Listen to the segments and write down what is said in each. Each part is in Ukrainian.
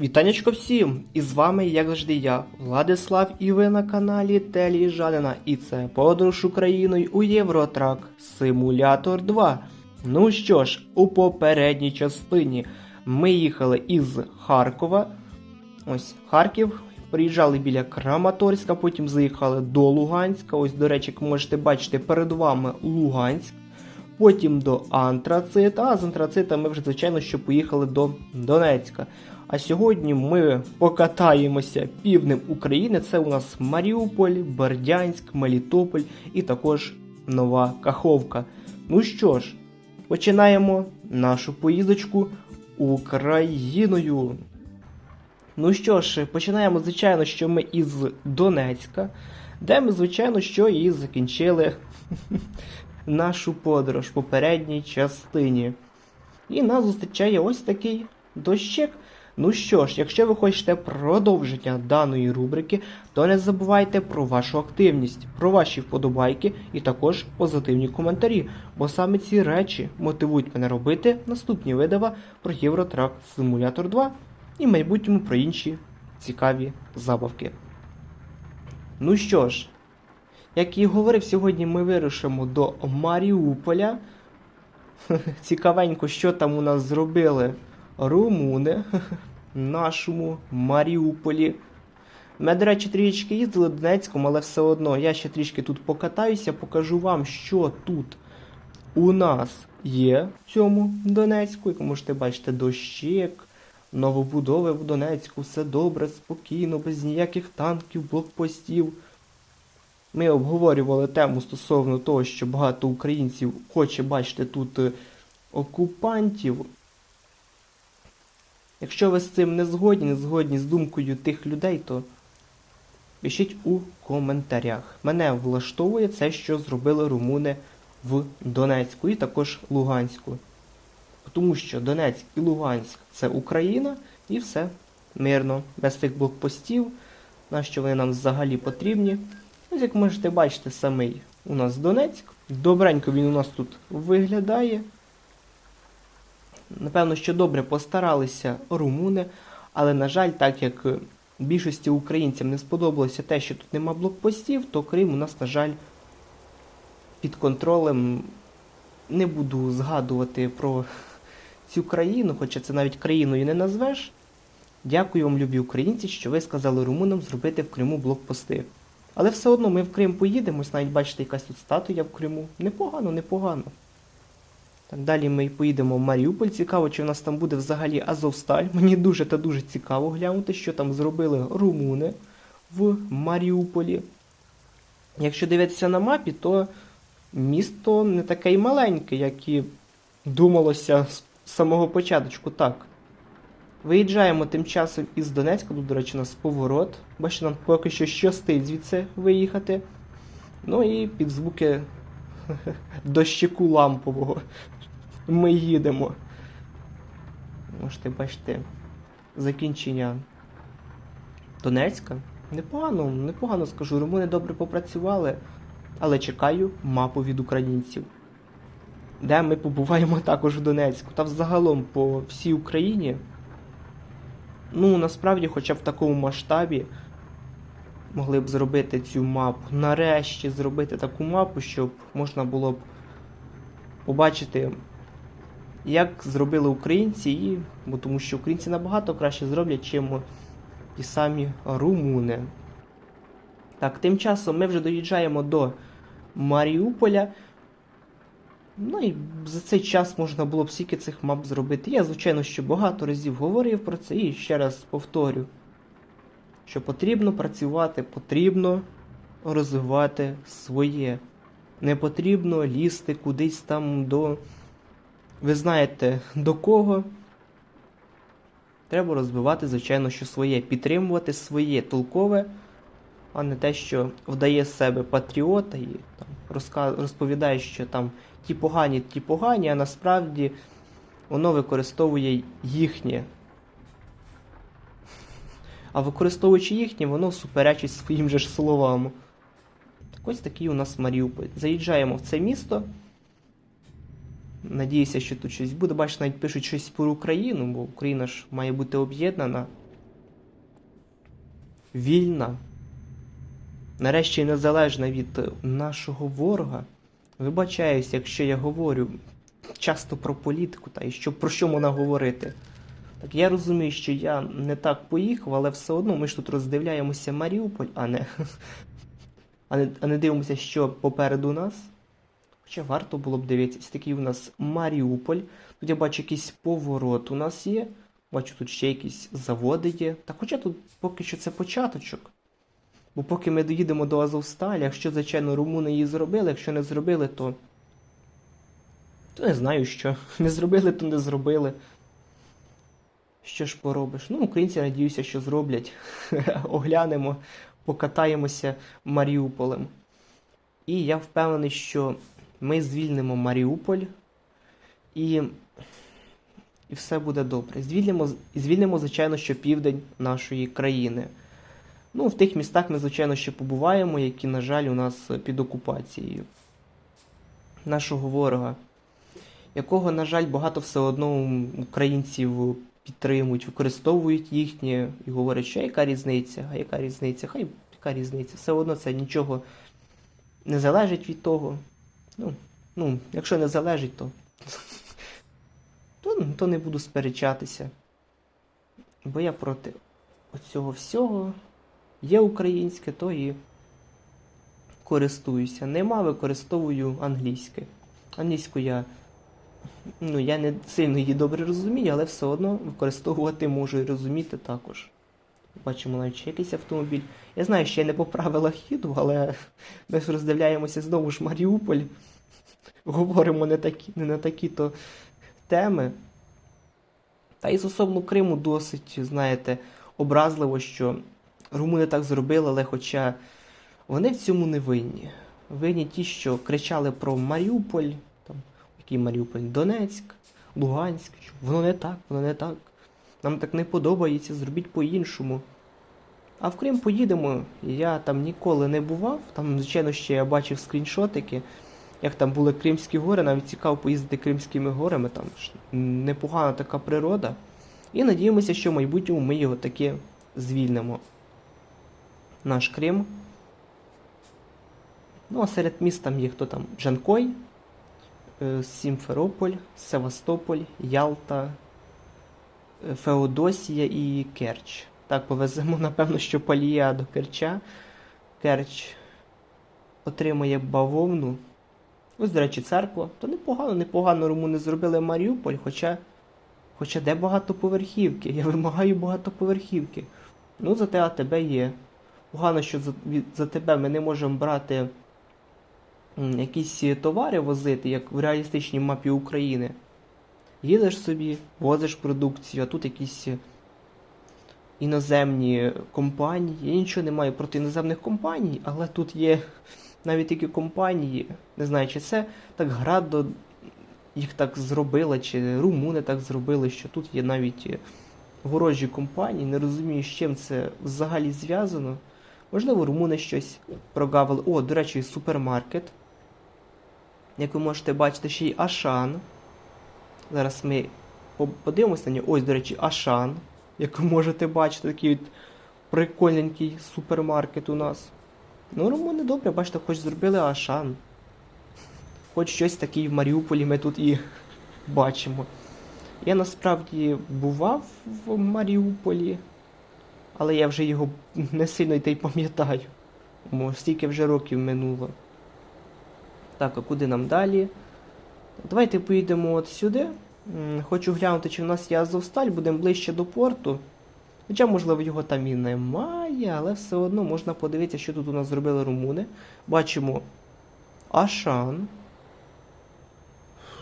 Вітанечко всім! І з вами, як завжди, я, Владислав, і ви на каналі Телі Жадина. І це подорож Україною у Євротрак Симулятор 2. Ну що ж, у попередній частині ми їхали із Харкова. Ось Харків. Приїжджали біля Краматорська, потім заїхали до Луганська. Ось, до речі, як можете бачити, перед вами Луганськ. Потім до Антрацита, а з Антрацита ми вже, звичайно, що поїхали до Донецька. А сьогодні ми покатаємося півднем України. Це у нас Маріуполь, Бердянськ, Мелітополь і також Нова Каховка. Ну що ж, починаємо нашу поїздочку Україною. Ну що ж, починаємо, звичайно, що ми із Донецька, де ми, звичайно, що і закінчили нашу подорож в попередній частині. І нас зустрічає ось такий дощик. Ну що ж, якщо ви хочете продовження даної рубрики, то не забувайте про вашу активність, про ваші вподобайки і також позитивні коментарі, бо саме ці речі мотивують мене робити наступні видава про Євротрак Simulator 2 і в майбутньому про інші цікаві забавки. Ну що ж, як і говорив, сьогодні ми вирушимо до Маріуполя. Цікавенько, що там у нас зробили румуни в нашому Маріуполі. Ми, до речі, трішки їздили до Донецькому, але все одно я ще трішки тут покатаюся, покажу вам, що тут у нас є в цьому Донецьку. Як можете бачити, дощик, новобудови в Донецьку, все добре, спокійно, без ніяких танків, блокпостів. Ми обговорювали тему стосовно того, що багато українців хоче бачити тут е, окупантів. Якщо ви з цим не згодні, не згодні з думкою тих людей, то пишіть у коментарях. Мене влаштовує це, що зробили румуни в Донецьку і також Луганську. Тому що Донецьк і Луганськ це Україна і все мирно, без цих блокпостів, на що вони нам взагалі потрібні. Ось як можете бачити, самий у нас Донецьк. Добренько він у нас тут виглядає. Напевно, що добре постаралися румуни, але, на жаль, так як більшості українцям не сподобалося те, що тут нема блокпостів, то Крим у нас, на жаль, під контролем. Не буду згадувати про цю країну, хоча це навіть країною не назвеш. Дякую вам, любі українці, що ви сказали румунам зробити в Криму блокпости. Але все одно ми в Крим поїдемо, навіть бачите, якась тут статуя в Криму. Непогано, непогано. Так, далі ми поїдемо в Маріуполь. Цікаво, чи в нас там буде взагалі Азовсталь. Мені дуже та дуже цікаво глянути, що там зробили румуни в Маріуполі. Якщо дивитися на мапі, то місто не таке й маленьке, як і думалося з самого початку. Так. Виїжджаємо тим часом із Донецька, тут, до речі, у нас поворот. Бачите, нам поки що щастить звідси виїхати. Ну і під звуки дощику лампового ми їдемо. Можете бачити закінчення Донецька. Непогано, непогано скажу. Румуни добре попрацювали, але чекаю мапу від українців. Де ми побуваємо також в Донецьку. Та взагалом по всій Україні. Ну, насправді, хоча б в такому масштабі могли б зробити цю мапу. Нарешті зробити таку мапу, щоб можна було б побачити, як зробили українці, і, бо тому що українці набагато краще зроблять, чим ті самі румуни. Так, тим часом ми вже доїжджаємо до Маріуполя. Ну і за цей час можна було б стільки цих мап зробити. Я, звичайно, що багато разів говорив про це і ще раз повторю, що потрібно працювати, потрібно розвивати своє. Не потрібно лізти кудись там до. Ви знаєте до кого. Треба розвивати, звичайно, що своє, підтримувати своє толкове, а не те, що вдає з себе патріота і там розповідає, що там ті погані, ті погані, а насправді воно використовує їхнє. А використовуючи їхнє, воно суперечить своїм же ж словам. Так ось такий у нас Маріуполь. Заїжджаємо в це місто. Надіюся, що тут щось буде. Бачите, навіть пишуть щось про Україну, бо Україна ж має бути об'єднана. вільна, нарешті незалежна від нашого ворога. Вибачаюсь, якщо я говорю часто про політику, та і що про що можна говорити. Так я розумію, що я не так поїхав, але все одно ми ж тут роздивляємося Маріуполь, а не, а не, а не дивимося, що попереду нас. Хоча варто було б дивитися, такий у нас Маріуполь. Тут я бачу якийсь поворот у нас є. Бачу, тут ще якісь заводи є. Та хоча тут поки що це початочок. Бо поки ми доїдемо до Азовсталі, якщо, звичайно, румуни її зробили, якщо не зробили, то. То не знаю що. Не зробили, то не зробили. Що ж поробиш? Ну, українці надіюся, що зроблять. Оглянемо, покатаємося Маріуполем. І я впевнений, що ми звільнимо Маріуполь і, і все буде добре. Звільнимо, звільнимо, звичайно, що південь нашої країни. Ну, в тих містах ми, звичайно, ще побуваємо, які, на жаль, у нас під окупацією нашого ворога, якого, на жаль, багато все одно українців підтримують, використовують їхнє і говорять, що яка різниця, а яка різниця, хай яка різниця. Все одно це нічого не залежить від того. Ну, ну якщо не залежить, то, то, то не буду сперечатися. Бо я проти оцього всього. Є українське, то і користуюся. Нема, використовую англійське. Англійську я. Ну, я не сильно її добре розумію, але все одно використовувати можу і розуміти також. Бачимо навіть ще якийсь автомобіль. Я знаю, що я не по правилах їду, але ми роздивляємося знову ж Маріуполь. Говоримо не такі, не на такі-то теми. Та і стосовно Криму досить, знаєте, образливо, що румуни так зробили, але хоча вони в цьому не винні. Винні ті, що кричали про Маріуполь, там, який Маріуполь, Донецьк, Луганськ, що воно не так, воно не так. Нам так не подобається, зробіть по-іншому. А в Крим поїдемо. Я там ніколи не бував. Там, звичайно, ще я бачив скріншотики, як там були Кримські гори, навіть цікаво поїздити Кримськими горами, там непогана така природа. І надіємося, що в майбутньому ми його таки звільнимо. Наш Крим. Ну, а серед міст там є хто там Джанкой, е, Сімферополь, Севастополь, Ялта, е, Феодосія і Керч. Так, повеземо, напевно, що Палія до Керча. Керч отримує бавовну. Ось, до речі, церква. То непогано, непогано румуни зробили Маріуполь, хоча. Хоча де багатоповерхівки? Я вимагаю багатоповерхівки. Ну, зате АТБ є. Погано, що за, за тебе ми не можемо брати якісь товари возити, як в реалістичній мапі України. Їдеш собі, возиш продукцію, а тут якісь іноземні компанії. Я нічого не маю проти іноземних компаній, але тут є навіть такі компанії, не знаю, чи це так градо їх так зробила, чи румуни так зробили, що тут є навіть ворожі компанії. Не розумію, з чим це взагалі зв'язано. Можливо, румуни щось прогавили. О, до речі, супермаркет. Як ви можете бачити, ще й Ашан. Зараз ми подивимося на нього. Ось, до речі, Ашан. Як ви можете бачити, такий от прикольненький супермаркет у нас. Ну, румуни добре, бачите, хоч зробили Ашан. Хоч щось таке в Маріуполі ми тут і бачимо. Я насправді бував в Маріуполі, але я вже його не сильно й та й пам'ятаю. Бо стільки вже років минуло. Так, а куди нам далі? Давайте поїдемо от сюди. Хочу глянути, чи в нас є Азовсталь, будемо ближче до порту. Хоча, можливо, його там і немає, але все одно можна подивитися, що тут у нас зробили румуни. Бачимо Ашан.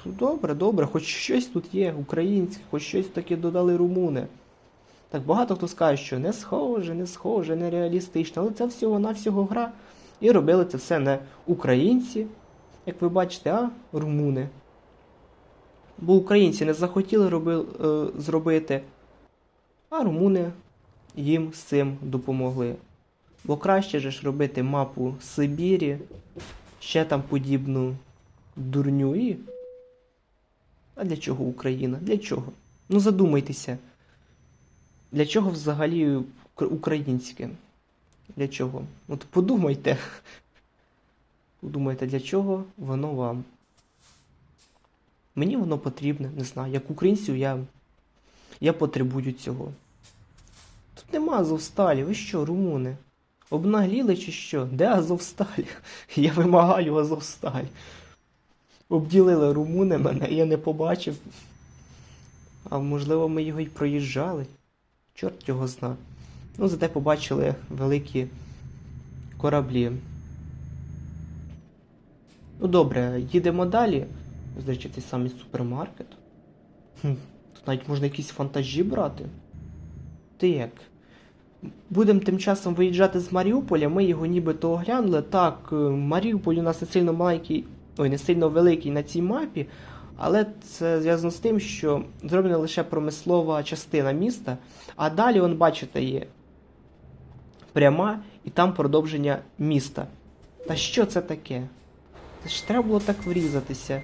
Добре, добре, хоч щось тут є українське, хоч щось таке додали румуни. Так багато хто скаже, що не схоже, не схоже, не реалістично, але це всього-навсього гра. І робили це все не українці, як ви бачите, а румуни. Бо українці не захотіли роби, е, зробити, а румуни їм з цим допомогли. Бо краще ж робити мапу Сибірі, ще там подібну дурню і. А для чого Україна? Для чого? Ну задумайтеся. Для чого взагалі українське? Для чого? От подумайте. Подумайте, для чого воно вам. Мені воно потрібне, не знаю. Як українцю я, я потребую цього. Тут нема Азовсталі, ви що, румуни? Обнагліли чи що? Де Азовсталь? Я вимагаю Азовсталь. Обділили румуни мене, я не побачив. А можливо, ми його й проїжджали. Чорт його зна. Ну, зате побачили великі кораблі. Ну добре, їдемо далі. Ось, До цей самий супермаркет. Хм, тут навіть можна якісь фантажі брати. Ти як? Будемо тим часом виїжджати з Маріуполя, ми його нібито оглянули. Так, е, Маріуполь у нас не сильно маленький, ой, не сильно великий на цій мапі, але це зв'язано з тим, що зроблена лише промислова частина міста, а далі, он, бачите, є пряма і там продовження міста. Та що це таке? Це ж треба було так врізатися.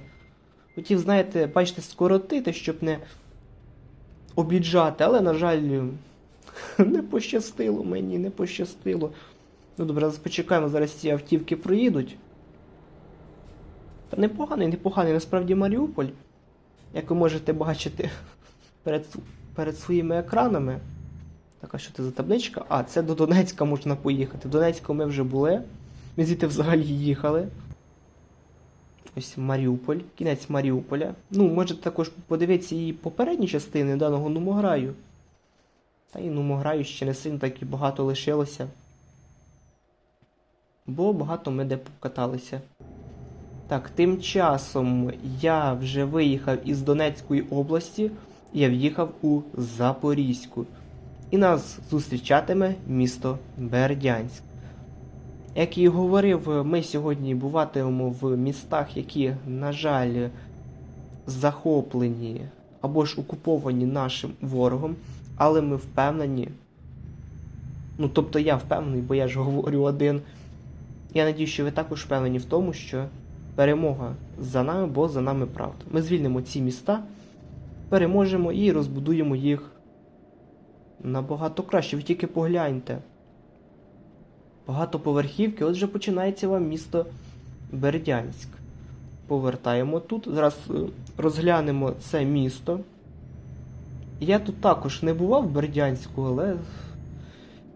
Хотів, знаєте, бачите, скоротити, щоб не обіджати, але, на жаль, не пощастило мені, не пощастило. Ну добре, зараз почекаємо, зараз ці автівки проїдуть. Та непоганий, непоганий насправді Маріуполь. Як ви можете бачити перед, перед своїми екранами. Так, а що це за табличка? А, це до Донецька можна поїхати. В Донецьку ми вже були. Ми звідти взагалі їхали. Ось Маріуполь, кінець Маріуполя. Ну, можете також подивитися і попередні частини даного Нумограю. Та і Нумограю ще не сильно так і багато лишилося. Бо багато ми де покаталися. Так, тим часом я вже виїхав із Донецької області, я в'їхав у Запорізьку. І нас зустрічатиме місто Бердянськ. Як і говорив, ми сьогодні буватимемо в містах, які, на жаль, захоплені або ж окуповані нашим ворогом, але ми впевнені. Ну, тобто я впевнений, бо я ж говорю один. Я надію, що ви також впевнені в тому, що перемога за нами, бо за нами правда. Ми звільнимо ці міста, переможемо і розбудуємо їх набагато краще. Ви тільки погляньте. Багатоповерхівки, отже починається вам місто Бердянськ. Повертаємо тут. Зараз е, розглянемо це місто. Я тут також не бував в Бердянську, але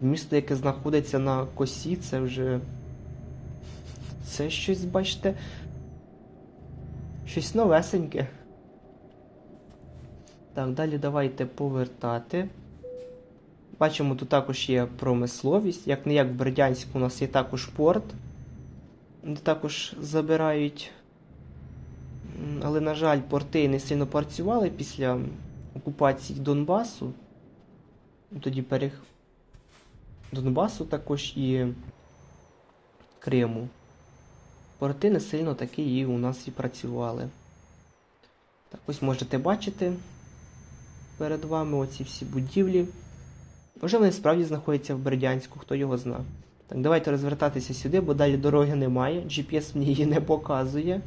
місто, яке знаходиться на косі, це вже. Це щось, бачите. Щось новесеньке. Так, далі давайте повертати. Бачимо, тут також є промисловість. Як не як в Бердянську у нас є також порт, де також забирають. Але, на жаль, порти не сильно працювали після окупації Донбасу. Ну, Тоді перех... Донбасу також і Криму. Порти не сильно такі і у нас і працювали. Так ось можете бачити перед вами оці всі будівлі. Може вони справді знаходяться в Бердянську, хто його зна. Так, давайте розвертатися сюди, бо далі дороги немає. GPS мені її не показує.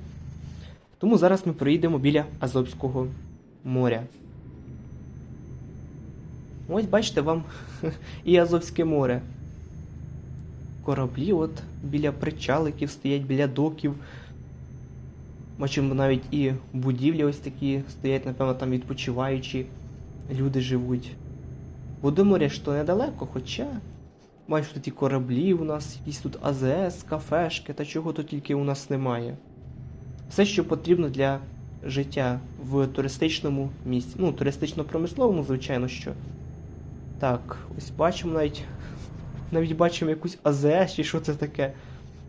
Тому зараз ми проїдемо біля Азовського моря. Ось бачите вам і Азовське море. Кораблі от біля причаликів стоять, біля доків. Бачимо навіть і будівлі ось такі стоять, напевно, там відпочиваючі люди живуть. Бо моря ж то недалеко, хоча. Бачу, тут і кораблі у нас, якісь тут АЗС, кафешки, та чого тут тільки у нас немає. Все, що потрібно для життя в туристичному місці. Ну, туристично-промисловому, звичайно, що. Так, ось бачимо навіть. Навіть бачимо якусь АЗС чи що це таке.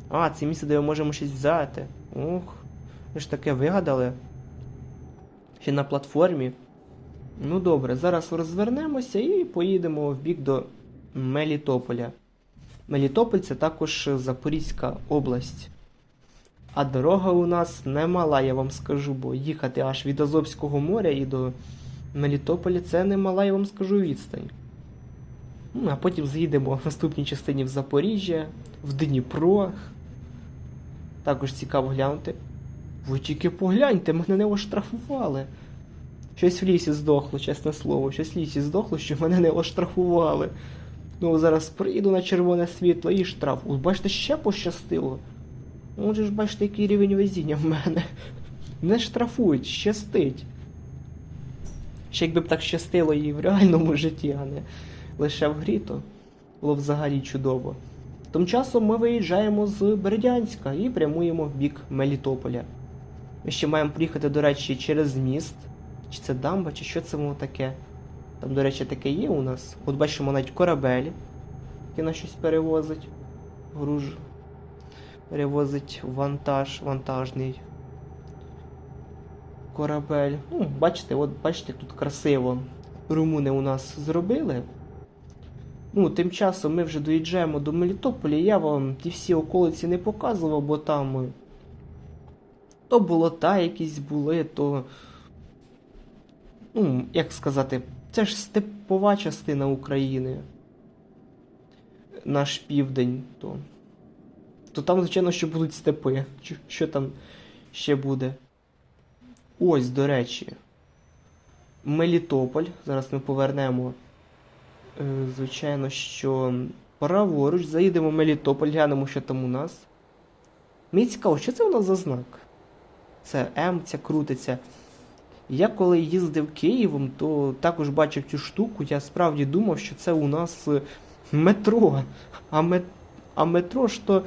А, це місце, де ми можемо щось взяти. Ох, ви ж таке вигадали. Ще на платформі. Ну добре, зараз розвернемося і поїдемо в бік до Мелітополя. Мелітополь це також Запорізька область. А дорога у нас немала, я вам скажу, бо їхати аж від Азовського моря і до Мелітополя це немала, я вам скажу, відстань. Ну, а потім заїдемо в наступній частині в Запоріжжя, в Дніпро. Також цікаво глянути. Ви тільки погляньте, мене не оштрафували. Щось в лісі здохло, чесне слово, щось в лісі здохло, що мене не оштрафували. Ну, зараз приїду на червоне світло і штраф. О, бачите, ще пощастило. Ну, же ж бачите, який рівень везіння в мене. Не штрафують, щастить. Ще якби б так щастило і в реальному житті, а не лише в грі, то було взагалі чудово. Тим часом ми виїжджаємо з Бердянська і прямуємо в бік Мелітополя. Ми ще маємо приїхати, до речі, через міст. Чи це дамба, чи що це воно таке? Там, до речі, таке є у нас. От бачимо навіть корабель, який нас щось перевозить. Груж. Перевозить вантаж, вантажний. Корабель. Ну, бачите, от бачите, тут красиво. Румуни у нас зробили. Ну, тим часом ми вже доїжджаємо до Мелітополя. Я вам ті всі околиці не показував, бо там. То болота якісь були, то. Ну, як сказати, це ж степова частина України. Наш південь, то. То там, звичайно, що будуть степи. Що там ще буде? Ось, до речі. Мелітополь. Зараз ми повернемо. Е, Звичайно, що праворуч, заїдемо в Мелітополь, глянемо, що там у нас. Мені цікаво, що це у нас за знак? Це М, ця крутиться. Я коли їздив Києвом, то також бачив цю штуку. Я справді думав, що це у нас е, метро. А, мет... а метро ж то.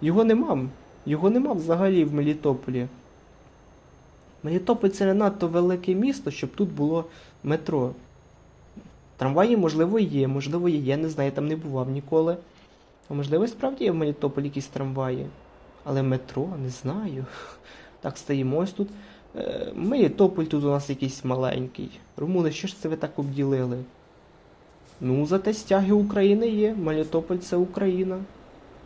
Його нема. Його нема взагалі в Мелітополі. Мелітополь це не надто велике місто, щоб тут було метро. Трамваї, можливо, є, можливо, є, я не знаю, я там не бував ніколи. А можливо, справді є в Мелітополі якісь трамваї. Але метро, не знаю. Так, стоїмо ось тут. Е, Мелітополь тут у нас якийсь маленький. Румуни, що ж це ви так обділили? Ну, зате стяги України є. Мелітополь це Україна.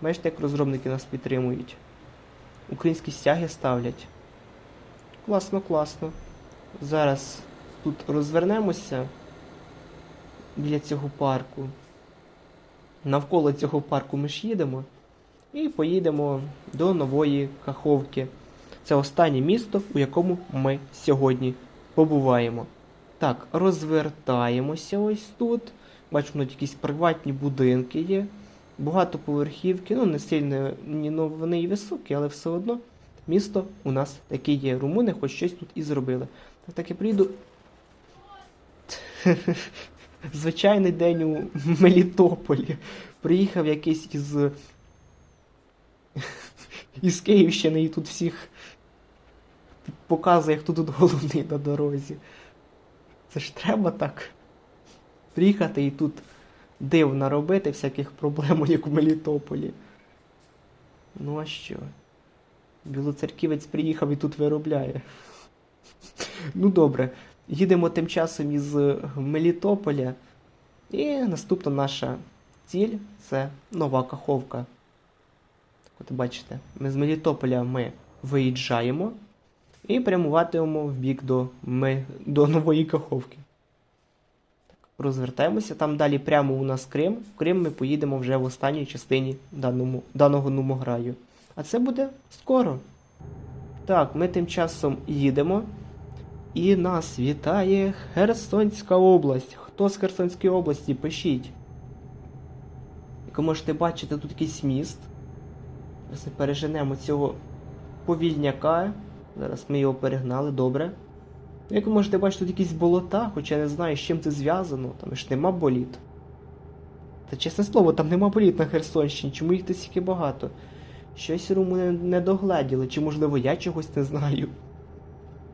Бачите, як розробники нас підтримують. Українські стяги ставлять. Класно, класно. Зараз тут розвернемося біля цього парку. Навколо цього парку ми ж їдемо. І поїдемо до нової Каховки. Це останнє місто, у якому ми сьогодні побуваємо. Так, розвертаємося ось тут. Бачимо, тут якісь приватні будинки є. Багатоповерхівки, ну не сильно ну, вони і високі, але все одно місто у нас таке є. Румуни хоч щось тут і зробили. Так, так я приїду. Звичайний день у Мелітополі. Приїхав якийсь із. із Київщини і тут всіх показує, хто тут головний на дорозі. Це ж треба так. Приїхати і тут див наробити всяких проблем, як у Мелітополі. Ну а що? Білоцерківець приїхав і тут виробляє. Ну добре, їдемо тим часом із Мелітополя. І наступна наша ціль це нова Каховка. От бачите, ми з Мелітополя ми виїжджаємо і прямуватимемо в бік до, ми, до нової Каховки. Розвертаємося. Там далі прямо у нас Крим. В Крим ми поїдемо вже в останній частині даному, даного нумограю. А це буде скоро. Так, ми тим часом їдемо. І нас вітає Херсонська область. Хто з Херсонської області? Пишіть. Як ви можете бачити, тут якийсь міст. Переженемо цього повільняка. Зараз ми його перегнали, добре. Як ви можете бачити, тут якісь болота, хоча я не знаю, з чим це зв'язано. Там ж нема боліт. Та чесне слово, там нема боліт на Херсонщині. Чому їх стільки багато? Щось румуни не догледіли, чи можливо я чогось не знаю.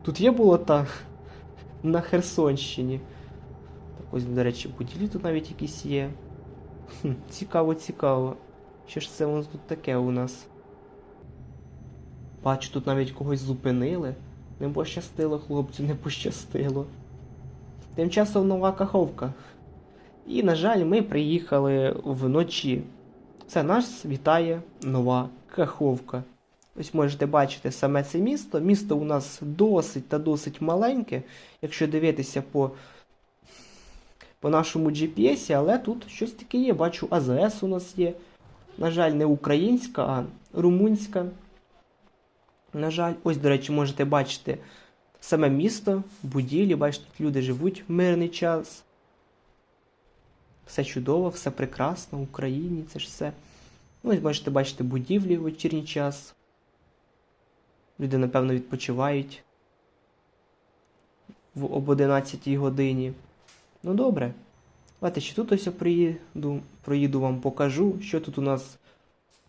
Тут є болота на Херсонщині. Так ось, до речі, будівлі тут навіть якісь є. Хм, цікаво, цікаво. Що ж це воно тут таке у нас? Бачу, тут навіть когось зупинили. Не пощастило, хлопцю, не пощастило. Тим часом нова каховка. І, на жаль, ми приїхали вночі. Це нас вітає нова каховка. Ось можете бачити саме це місто. Місто у нас досить та досить маленьке, якщо дивитися по по нашому GPS, але тут щось таке є. Бачу, АЗС у нас є. На жаль, не українська, а румунська. На жаль, ось, до речі, можете бачити саме місто, будівлі, бачите, люди живуть в мирний час. Все чудово, все прекрасно, в Україні, це ж все. Ну, ось можете бачити будівлі в вечірній час. Люди, напевно, відпочивають в об 11 годині. Ну добре. Давайте ще тут ось я приїду, проїду вам покажу, що тут у нас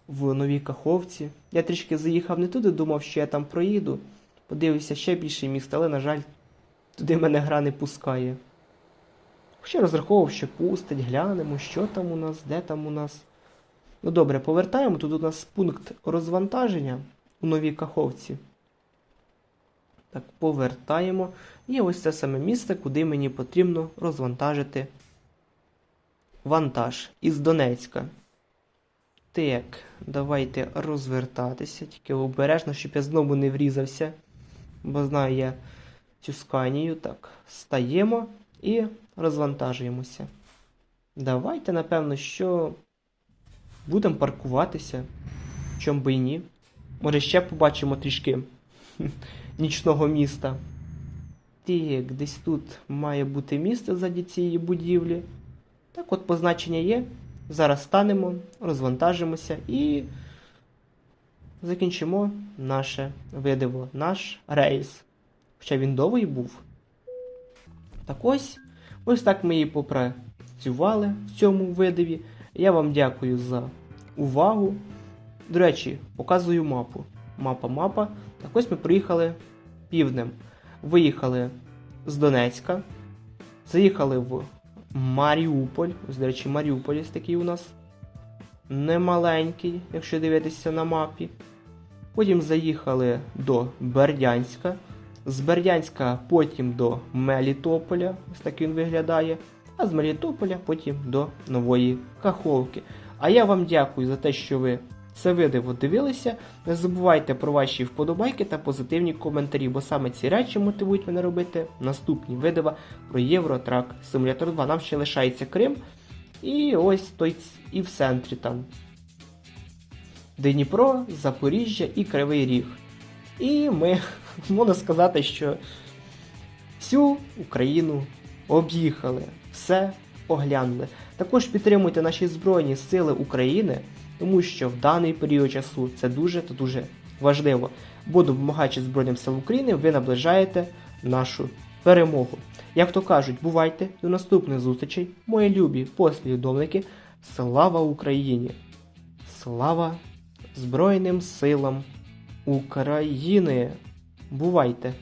в новій Каховці. Я трішки заїхав не туди, думав, що я там проїду. Подивився ще більше міст, але, на жаль, туди мене гра не пускає. Ще розраховував, що пустить, глянемо, що там у нас, де там у нас. Ну добре, повертаємо. Тут у нас пункт розвантаження у новій Каховці. Так, повертаємо. І ось це саме місце, куди мені потрібно розвантажити вантаж із Донецька. Так, давайте розвертатися, тільки обережно, щоб я знову не врізався. Бо знаю я цю сканію. Так, стаємо і розвантажуємося. Давайте, напевно, що будемо паркуватися. Чом би і ні. Може, ще побачимо трішки нічного міста. Так, десь тут має бути місце ззаді цієї будівлі. Так от позначення є. Зараз станемо, розвантажимося і закінчимо наше видиво, наш рейс. Хоча він довгий був. Так ось, ось так ми її попрацювали в цьому видиві. Я вам дякую за увагу. До речі, показую мапу. Мапа, мапа. Так ось ми приїхали півднем. Виїхали з Донецька, заїхали в Маріуполь. Ось, до речі, Маріуполь ось такий у нас немаленький, якщо дивитися на мапі. Потім заїхали до Бердянська. З Бердянська потім до Мелітополя, ось так він виглядає. А з Мелітополя потім до Нової Каховки. А я вам дякую за те, що ви це видиво дивилися. Не забувайте про ваші вподобайки та позитивні коментарі, бо саме ці речі мотивують мене робити наступні видива про Євротрак Симулятор 2. Нам ще лишається Крим. І ось той і в центрі там. Дніпро, Запоріжжя і Кривий Ріг. І ми можна сказати, що всю Україну об'їхали, все оглянули. Також підтримуйте наші Збройні Сили України, тому що в даний період часу це дуже та дуже важливо. Бо допомагаючи Збройним силам України, ви наближаєте нашу перемогу. Як то кажуть, бувайте до наступних зустрічей, мої любі послідовники. Слава Україні! Слава Збройним силам України! Бувайте!